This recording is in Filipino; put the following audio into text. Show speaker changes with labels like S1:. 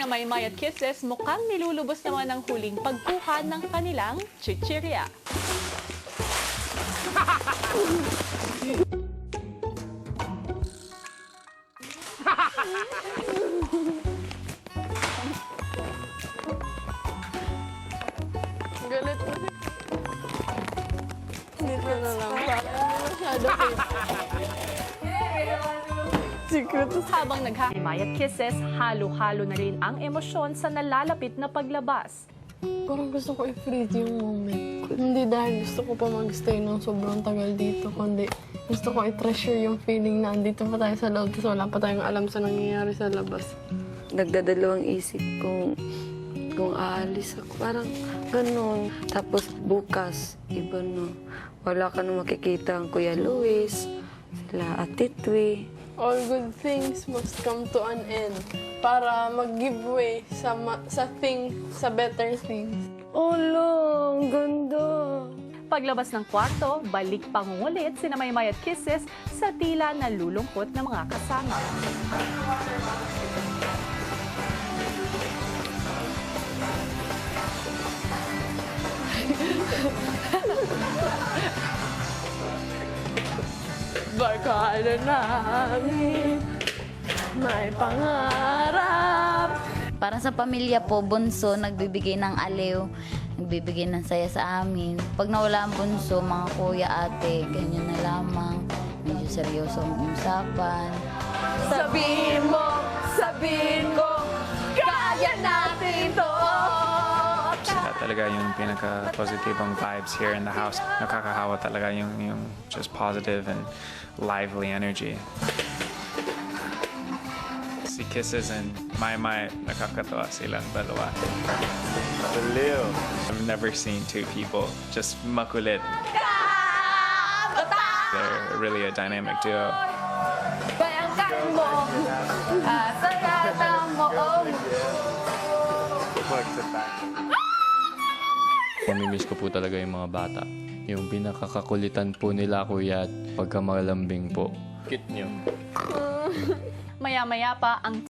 S1: Sina Maymay at Kisses mukhang nilulubos naman ang huling pagkuha ng kanilang chichirya.
S2: Galit mo. Dito na lang. Parang masyado Secret.
S1: Habang naghahaimay at Kisses, halo-halo na rin ang emosyon sa nalalapit na paglabas.
S2: Parang gusto ko i-freeze yung moment. Hindi dahil gusto ko pa mag-stay ng sobrang tagal dito, kundi gusto ko i-treasure yung feeling na andito pa tayo sa loob tapos wala pa tayong alam sa nangyayari sa labas.
S3: nagdadalawang isip kung kung aalis ako. Parang ganun. Tapos bukas, iba no. Wala ka na makikita ang Kuya Luis, sila Ate Twi.
S2: All good things must come to an end para mag-give way sa, ma- sa thing, sa better things.
S3: Oh, long, ganda.
S1: Paglabas ng kwarto, balik pangungulit sina Maymay at Kisses sa tila nalulungkot na mga kasama.
S2: Barkada namin, may pangarap.
S4: Para sa pamilya po, bunso, nagbibigay ng aliw, nagbibigay ng saya sa amin. Pag nawala ang bunso, mga kuya, ate, ganyan na lamang. Medyo seryoso ang usapan.
S2: Sabihin mo, sabihin
S5: talaga yung pinaka-positibong vibes here in the house. Nakakahawa talaga yung, yung just positive and lively energy. Si Kisses and Mai Mai, nakakatawa silang dalawa. Baliw. I've never seen two people just makulit. They're really a dynamic duo.
S4: Bayangkan mo, ah, sa mo, oh.
S6: Mamimiss ko po talaga yung mga bata. Yung pinakakakulitan po nila kuya at pagkamalambing po. Cute nyo.
S1: Maya-maya pa ang